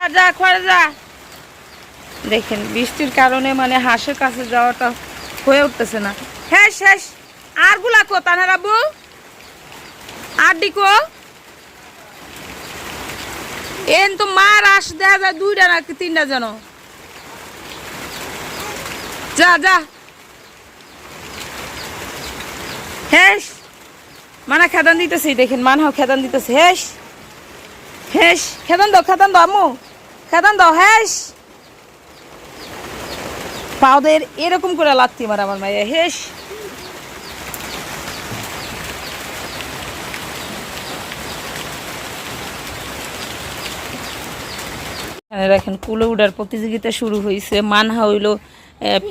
যা খড়ে দেখেন, বৃষ্টির কারণে মানে হাঁসের কাছে যাওয়াটা হয়ে উঠতেছে না। হ্যাঁ শেষ আরগুলা কো তানার আবু আর ডিকো এন তো মার আস, দেখা যায় দুইটা নাকি তিনটা যেন। যা যা। হেস, মানা খেদান দিতেছি, দেখেন, মানহাও খেদান দিতেছে। হেস হেস, খেদান দাও খেদান দাও, আম্মু। খেদান দাও, হেস। পাওদের এরকম করে লাত্তি মার আমার মায়ের হেস। এখানে কুলে উডার প্রতিযোগিতা শুরু হয়েছে মানহা হইল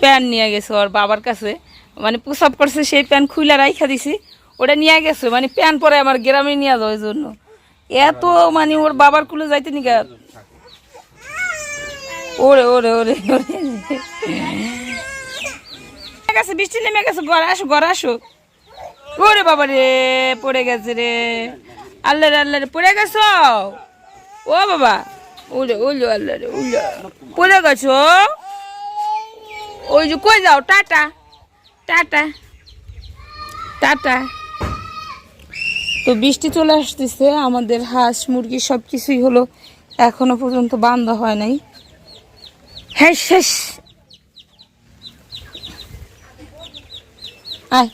প্যান নিয়ে গেছে ওর বাবার কাছে। মানে প্রসাব করছে, সেই প্যান খুইলা রাইখা দিছি, ওটা নিয়ে গেছে। মানে প্যান পরে আমার গ্রামে নিয়ে যাওয়ার জন্য। এত মানে ওর বাবার কুলে যাইতে নিকা ওরে ওরে ওরে ওরে। গেছে, বৃষ্টি নেমে গেছে, ঘরে আসো ঘরে আসো। ওরে বাবা রে, পড়ে গেছে রে। আল্লাহ রে আল্লাহ পড়ে গেছো? ও বাবা, উলে উলে আল্লাহ রে উলে। পড়ে গেছো? ওই যে কই যাও? Tata tata tata. তো বৃষ্টি চলে আসতেছে, আমাদের হাঁস, মুরগি সব কিছুই হলো এখনও পর্যন্ত বান্ধ হয় নাই। হ্যাঁ শেষ। আয়।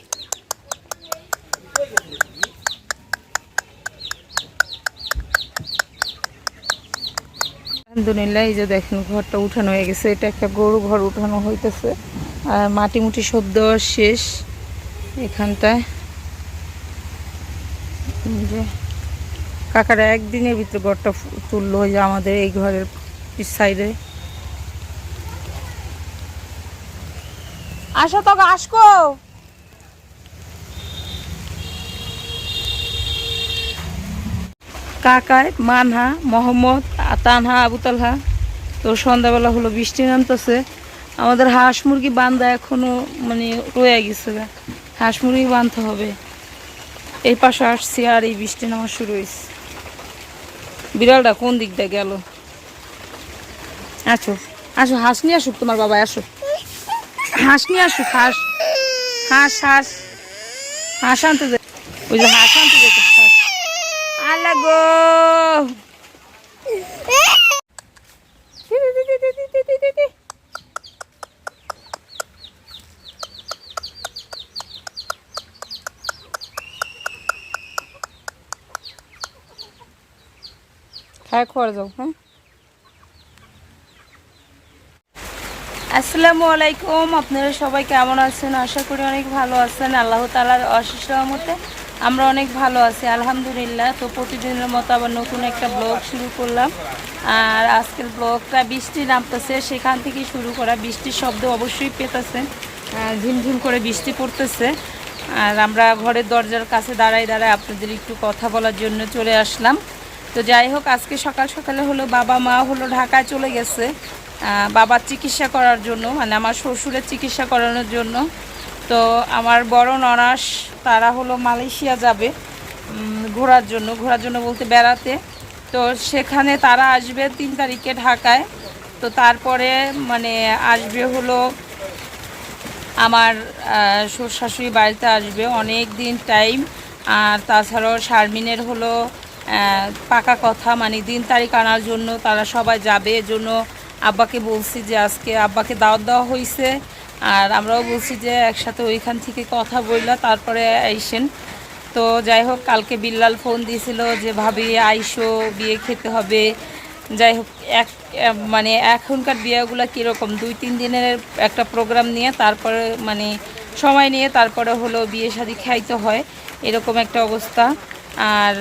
আলহামদুলিল্লাহ, এই যে দেখেন, ঘরটা উঠানো হয়ে গেছে। এটা একটা গরু ঘর উঠানো হইতেছে। আর মাটি মুটি সব দেওয়া শেষ এখানটায়। যে কাকারা একদিনের ভিতরে ঘরটা তুললো যে আমাদের এই ঘরের সাইডে। আসো তো আসকো। কাকায় মানহা, মোহাম্মদ, তানহা, আবু তালহা, তো সন্ধ্যাবেলা হলো, বৃষ্টি নামতেছে। আমাদের হাঁস মুরগি বান্ধা এখনও মানে রয়ে গেছে। হাঁস মুরগি বাঁধতে হবে। এই পাশে আসছি আর এই বৃষ্টি নামা শুরু হয়েছে। বিড়ালটা কোন দিক দিয়ে গেল? আসো আসো, হাঁস নিয়ে আসুক তোমার বাবা আসো। হাঁস নিয়ে আসু, হাঁস। হাঁস হাঁস। হাঁস আনতে ওই যে হাঁস আনতে যেতে হাঁস। গো। খায় খোয়ার যাও হ্যাঁ। আসসালামু আলাইকুম, আপনারা সবাই কেমন আছেন? আশা করি অনেক ভালো আছেন। আল্লাহ তালার অশেষ রহমতে আমরা অনেক ভালো আছি। আলহামদুলিল্লাহ, তো প্রতিদিনের মতো আবার নতুন একটা ব্লগ শুরু করলাম। আর আজকের ব্লগটা বৃষ্টি নামতেছে, সেখান থেকে শুরু করা বৃষ্টির শব্দ অবশ্যই পেতেছেন। ঝিমঝিম করে বৃষ্টি পড়তেছে। আর আমরা ঘরের দরজার কাছে দাঁড়ায় দাঁড়ায় আপনাদের একটু কথা বলার জন্য চলে আসলাম। তো যাই হোক, আজকে সকাল সকালে হলো বাবা মা হলো ঢাকায় চলে গেছে। বাবার চিকিৎসা করার জন্য মানে আমার শ্বশুরের চিকিৎসা করানোর জন্য। তো আমার বড় ননাস তারা হলো মালয়েশিয়া যাবে ঘোরার জন্য ঘোরার জন্য বলতে বেড়াতে। তো সেখানে তারা আসবে তিন তারিখে ঢাকায়। তো তারপরে মানে আসবে হলো আমার শ্বশুর বাড়িতে আসবে, অনেক দিন টাইম। আর তাছাড়াও শারমিনের হলো পাকা কথা মানে দিন তারিখ আনার জন্য তারা সবাই যাবে। এজন্য আব্বাকে বলছি যে আজকে আব্বাকে দাওয়াত দেওয়া হয়েছে আর আমরাও বলছি যে একসাথে ওইখান থেকে কথা বললা তারপরে আইসেন। তো যাই হোক, কালকে বিল্লাল ফোন দিয়েছিল যে, ভাবি, আইসো, বিয়ে খেতে হবে। যাই হোক, এক মানে এখনকার বিয়েগুলো কীরকম? দুই, তিন দিনের একটা প্রোগ্রাম নিয়ে তারপরে মানে সময় নিয়ে তারপরে হলো বিয়ে শাদি খাইতে হয়। এরকম একটা অবস্থা। আর,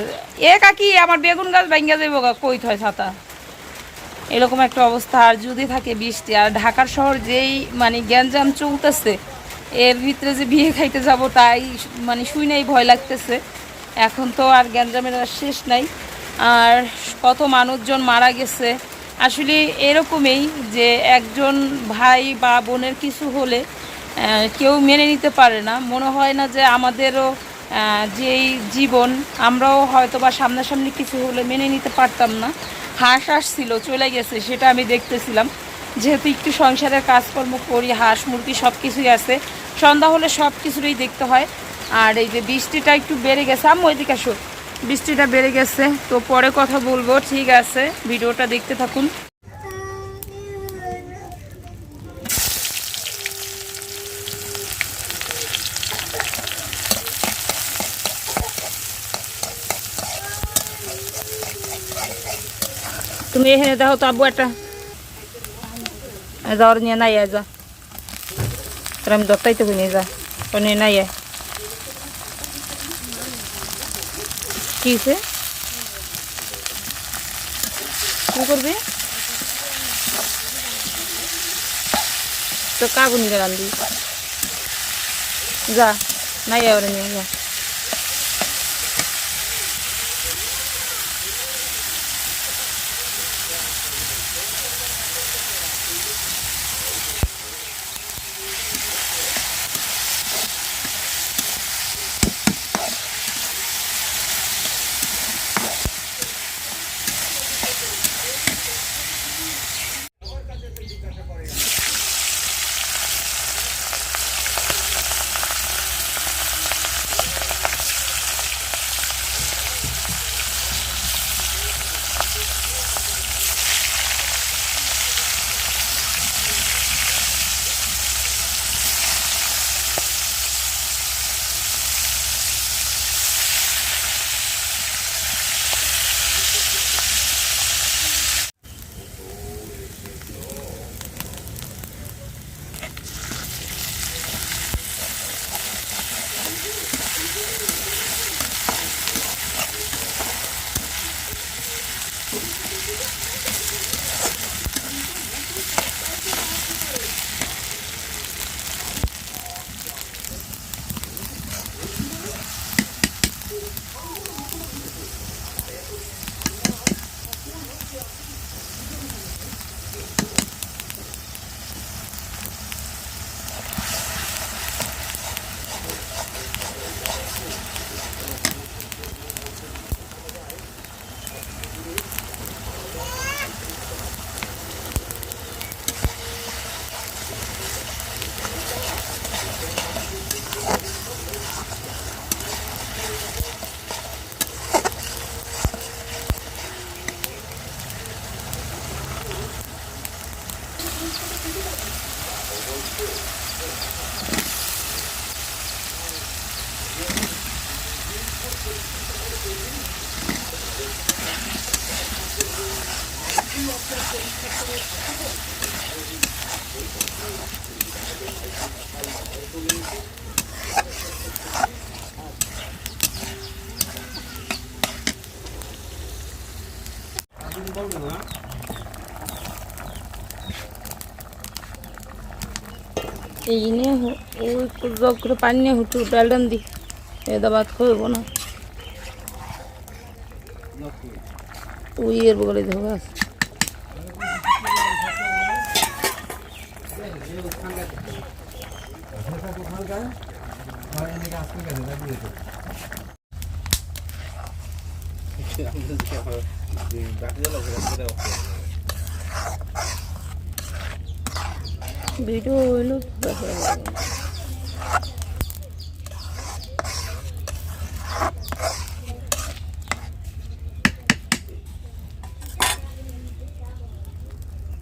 এ কাকি, আমার বেগুন গাছ ভাঙ্গা গা, কই হয় ছাতা? এরকম একটা অবস্থা। আর যদি থাকে বৃষ্টি, আর ঢাকার শহর যেই মানে গ্যাঞ্জাম চলতেছে, এর ভিতরে যে বিয়ে খাইতে যাব তাই মানে শুই নাই ভয় লাগতেছে। এখন তো আর গ্যাঞ্জামের আর শেষ নাই। আর কত মানুষজন মারা গেছে। আসলে এরকমই যে একজন ভাই বা বোনের কিছু হলে কেউ মেনে নিতে পারে না। মনে হয় না যে আমাদেরও যেই জীবন, আমরাও হয়তো বা সামনাসামনি কিছু হলে মেনে নিতে পারতাম না। হাঁস আসছিল, চলে গেছে, সেটা আমি দেখতেছিলাম। যেহেতু একটু সংসারের কাজকর্ম করি, হাঁস, মুরগি সব কিছুই আছে। সন্ধ্যা হলে সব কিছুরই দেখতে হয়। আর এই যে বৃষ্টিটা একটু বেড়ে গেছে আমি ওইদিকে আসো। বৃষ্টিটা বেড়ে গেছে, তো পরে কথা বলব। ঠিক আছে, ভিডিওটা দেখতে থাকুন। তুমি এখানে দেখো তো আব্বু একটা যাওয়ার নিয়ে নাই যা তোর আমি দত্তাই তো নিয়ে যা তো নিয়ে নাই আয়। কি হয়েছে কি করবি তো কাগুন গে রান্ধি যা নাই আয় ওরে নিয়ে যা এই নিয়ে জগ করে পানি নিয়ে হুটু ডালডান দি। এদা ভাত না। ওই এর বগলে ধোয়া আছে ভিডিও হইল